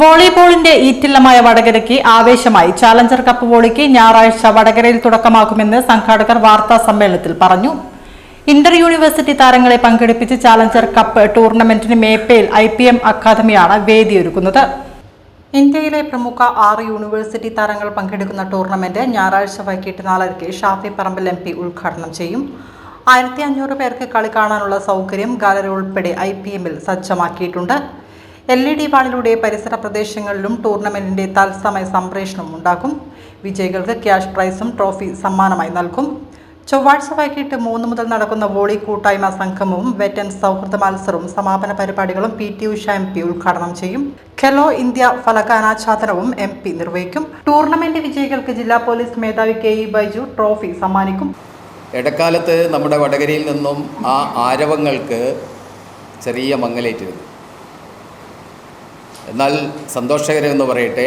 വോളിബോളിന്റെ ഈറ്റില്ലമായ വടകരയ്ക്ക് ആവേശമായി. Challenger cup വോളിക്ക് ഞായറാഴ്ച വടകരയിൽ തുടക്കമാക്കുമെന്ന് സംഘാടകർ വാർത്താ സമ്മേളനത്തിൽ പറഞ്ഞു. ഇന്റർ യൂണിവേഴ്സിറ്റി താരങ്ങളെ പങ്കെടുപ്പിച്ച് ചാലഞ്ചർ കപ്പ് ടൂർണമെന്റിന് മേപ്പയിൽ ഐ പി എം അക്കാദമിയാണ് വേദിയൊരുക്കുന്നത്. ഇന്ത്യയിലെ പ്രമുഖ ആറ് യൂണിവേഴ്സിറ്റി താരങ്ങൾ പങ്കെടുക്കുന്ന ടൂർണമെന്റ് ഞായറാഴ്ച വൈകിട്ട് നാലരയ്ക്ക് ഷാഫി പറമ്പിൽ എം പി ഉദ്ഘാടനം ചെയ്യും. ആയിരത്തി അഞ്ഞൂറ് പേർക്ക് കളി കാണാനുള്ള സൗകര്യം ഗാലറി ഉൾപ്പെടെ ഐ പി എമ്മിൽ സജ്ജമാക്കിയിട്ടുണ്ട്. എൽ ഇ ഡി വാളിലൂടെ പരിസര പ്രദേശങ്ങളിലും ടൂർണമെന്റിന്റെ തത്സമയ സംപ്രേഷണം ഉണ്ടാക്കും വിജയികൾക്ക് ക്യാഷ് പ്രൈസും ട്രോഫി സമ്മാനമായി നൽകും. ചൊവ്വാഴ്ച വൈകിട്ട് മൂന്ന് മുതൽ നടക്കുന്ന വോളി കൂട്ടായ്മ സംഗമവും വെറ്റൻ സൗഹൃദ മത്സരവും സമാപന പരിപാടികളും P T Usha M P ഉദ്ഘാടനം ചെയ്യും. ഖെലോ ഇന്ത്യ ഫലകാനാച്ഛാദനവും എം പി നിർവഹിക്കും. ടൂർണമെന്റ് വിജയികൾക്ക് ജില്ലാ പോലീസ് മേധാവി കെ ഇ ബൈജു ട്രോഫി സമ്മാനിക്കും. ഇടക്കാലത്ത് നമ്മുടെ വടകരയിൽ നിന്നും ആ ആരവങ്ങൾക്ക് ചെറിയ മങ്ങലേറ്റിരുന്നു എന്നാൽ സന്തോഷകരമെന്ന് പറയട്ടെ.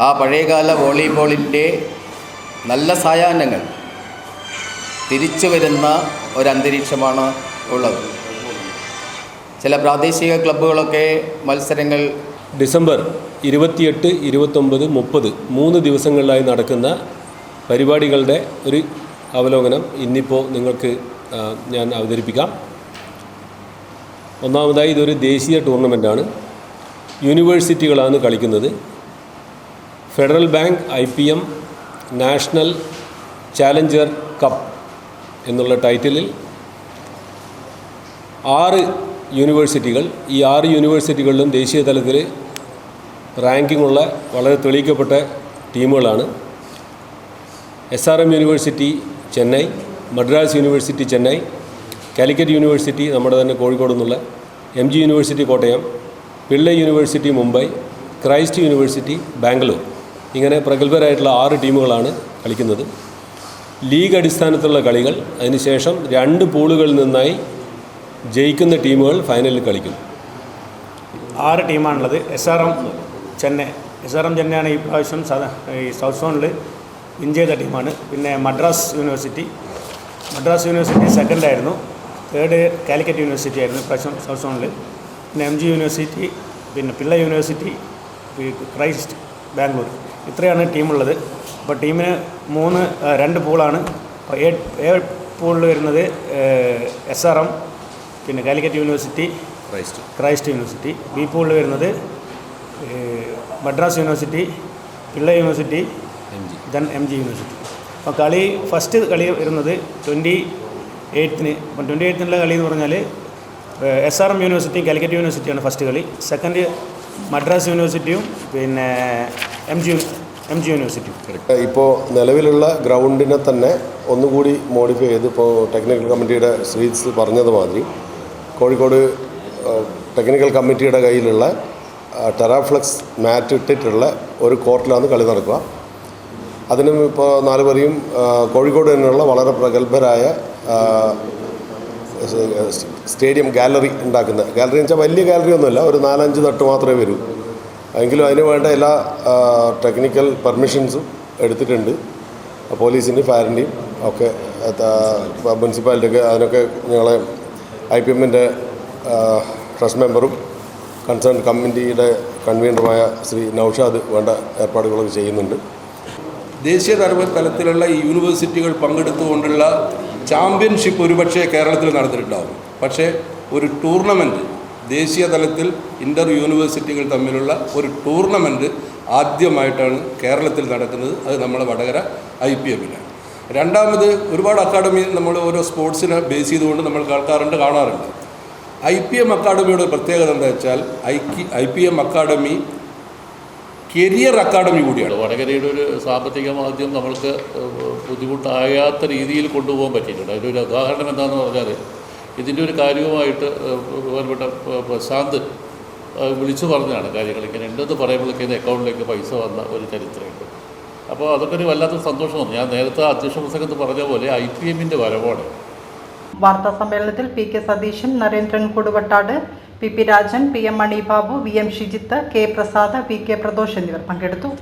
ആ പഴയകാല വോളിബോളിന്റെ നല്ല സായാഹ്നങ്ങൾ തിരിച്ചു വരുന്ന ഒരന്തരീക്ഷമാണ് ഉള്ളത്. ചില പ്രാദേശിക ക്ലബ്ബുകളൊക്കെ മത്സരങ്ങൾ ഡിസംബർ ഇരുപത്തിയെട്ട് ഇരുപത്തൊമ്പത് മുപ്പത് മൂന്ന് ദിവസങ്ങളിലായി നടക്കുന്ന പരിപാടികളുടെ ഒരു അവലോകനം ഇന്നിപ്പോൾ നിങ്ങൾക്ക് ഞാൻ അവതരിപ്പിക്കാം. ഒന്നാമതായി ഇതൊരു ദേശീയ ടൂർണമെന്റാണ് യൂണിവേഴ്സിറ്റികളാണ് കളിക്കുന്നത്. Federal bank I P M national challenger cup എന്നുള്ള ടൈറ്റിലിൽ ആറ് യൂണിവേഴ്സിറ്റികൾ. ഈ ആറ് യൂണിവേഴ്സിറ്റികളിലും ദേശീയ തലത്തിൽ റാങ്കിങ്ങുള്ള വളരെ തെളിയിക്കപ്പെട്ട ടീമുകളാണ്. S R M university Chennai Madras university Chennai Calicut university നമ്മുടെ തന്നെ കോഴിക്കോട് നിന്നുള്ള M G university Kottayam Pillai university Mumbai Christ university Bangalore. ഇങ്ങനെ പ്രഗത്ഭരായിട്ടുള്ള ആറ് ടീമുകളാണ് കളിക്കുന്നത്. ലീഗ് അടിസ്ഥാനത്തിലുള്ള കളികൾ അതിനുശേഷം രണ്ട് പൂളുകളിൽ നിന്നായി ജയിക്കുന്ന ടീമുകൾ ഫൈനലിൽ കളിക്കും. ആറ് ടീമാണുള്ളത്. S R M Chennai. S R M ചെന്നൈയാണ് ഈ പ്രാവശ്യം ഈ സൗത്ത് സോണിൽ വിൻ ചെയ്ത ടീമാണ്. പിന്നെ Madras university. Madras university second third Calicut university ആയിരുന്നു പ്രശ്നം സൗത്ത് സോണിൽ പിന്നെ എം ജി യൂണിവേഴ്സിറ്റി പിന്നെ പിള്ള യൂണിവേഴ്സിറ്റി ക്രൈസ്റ്റ് ബാംഗ്ലൂർ ഇത്രയാണ് ടീമുള്ളത് അപ്പോൾ ടീമിന് മൂന്ന് രണ്ട് പൂളാണ് എ എ പൂളിൽ വരുന്നത് എസ് ആർ എം പിന്നെ Calicut university Christ Christ university B പൂളിൽ വരുന്നത് Madras university Pillai university M G then M G university അപ്പോൾ കളി ഫസ്റ്റ് കളി വരുന്നത് ട്വന്റി എയ്ത്തിന് അപ്പം ട്വന്റി എയ്ത്തിനുള്ള കളി എന്ന് പറഞ്ഞാൽ എസ് ആർ എം യൂണിവേഴ്സിറ്റിയും കാലിക്കറ്റ് യൂണിവേഴ്സിറ്റിയാണ് ഫസ്റ്റ് കളി. സെക്കൻഡ് മദ്രാസ് യൂണിവേഴ്സിറ്റിയും പിന്നെ എം ജി എം ജി യൂണിവേഴ്സിറ്റിയും ഇപ്പോൾ നിലവിലുള്ള ഗ്രൗണ്ടിനെ തന്നെ ഒന്നുകൂടി മോഡിഫൈ ചെയ്ത് ഇപ്പോൾ ടെക്നിക്കൽ കമ്മിറ്റിയുടെ ശ്രീസ് പറഞ്ഞതുമാതിരി കോഴിക്കോട് ടെക്നിക്കൽ കമ്മിറ്റിയുടെ കയ്യിലുള്ള ടെറാഫ്ലക്സ് മാറ്റ് ഇട്ടിട്ടുള്ള ഒരു കോർട്ടിലാണ് കളി നടക്കുക. അതിനും ഇപ്പോൾ നാലുപേരെയും കോഴിക്കോട് തന്നെയുള്ള വളരെ പ്രഗത്ഭരായ സ്റ്റേഡിയം ഗാലറി ഉണ്ടാക്കുന്ന ഗാലറി എന്ന് വെച്ചാൽ വലിയ ഗാലറി ഒന്നുമല്ല ഒരു നാലഞ്ച് തട്ട് മാത്രമേ വരൂ. എങ്കിലും അതിന് വേണ്ട എല്ലാ ടെക്നിക്കൽ പെർമിഷൻസും എടുത്തിട്ടുണ്ട്. പോലീസിന്റെയും ഫയറിന്റെയും ഒക്കെ മുനിസിപ്പാലിറ്റിയൊക്കെ അതിനൊക്കെ ഞങ്ങളെ ഐ പി എമ്മിന്റെ ട്രസ്റ്റ് മെമ്പറും കൺസേൺ കമ്മിറ്റിയുടെ കൺവീനറുമായ ശ്രീ നൌഷാദ് വേണ്ട ഏർപ്പാടുകളൊക്കെ ചെയ്യുന്നുണ്ട്. ദേശീയ തല തലത്തിലുള്ള യൂണിവേഴ്സിറ്റികൾ പങ്കെടുത്തുകൊണ്ടുള്ള ചാമ്പ്യൻഷിപ്പ് ഒരുപക്ഷെ കേരളത്തിൽ നടന്നിട്ടുണ്ടാവും. പക്ഷേ ഒരു ടൂർണമെന്റ് ദേശീയ തലത്തിൽ ഇന്റർ യൂണിവേഴ്സിറ്റികൾ തമ്മിലുള്ള ഒരു ടൂർണമെന്റ് ആദ്യമായിട്ടാണ് കേരളത്തിൽ നടക്കുന്നത്. അത് നമ്മളെ വടകര ഐ പി എമ്മിലാണ് രണ്ടാമത് ഒരുപാട് അക്കാഡമി നമ്മൾ ഓരോ സ്പോർട്സിനെ ബേസ് ചെയ്തുകൊണ്ട് നമ്മൾ കേൾക്കാറുണ്ട് കാണാറുണ്ട്. ഐ പി എം അക്കാഡമിയുടെ പ്രത്യേകത എന്താ വെച്ചാൽ I I P M academy career academy കൂടിയാണ്. വടകരയുടെ ഒരു സാമ്പത്തിക മാധ്യം നമ്മൾക്ക് ബുദ്ധിമുട്ടാകാത്ത രീതിയിൽ കൊണ്ടുപോകാൻ പറ്റിയിട്ടുണ്ട്. അതിന്റെ ഒരു ഉദാഹരണം എന്താണെന്ന് പറഞ്ഞാൽ ഇതിന്റെ ഒരു കാര്യവുമായിട്ട് ബഹുമാനപ്പെട്ട പ്രശാന്ത് വിളിച്ചു പറഞ്ഞതാണ് കാര്യങ്ങൾ. ഇങ്ങനെ ഉണ്ടെന്ന് പറയുമ്പോഴേക്കും അക്കൗണ്ടിലേക്ക് പൈസ വന്ന ഒരു ചരിത്രമുണ്ട്. അപ്പോൾ അതൊക്കെ ഒരു വല്ലാത്ത സന്തോഷമാണ്. ഞാൻ നേരത്തെ അധ്യക്ഷ പ്രസംഗത്ത് പറഞ്ഞ പോലെ ഐ പി എമ്മിന്റെ വരവാണ്. വാർത്താ സമ്മേളനത്തിൽ P K Satheesan Narendran Koduvattad P P Rajan P M Manibabu V M Shijith K Prasad V K Pradosh എന്നിവർ പങ്കെടുത്തു.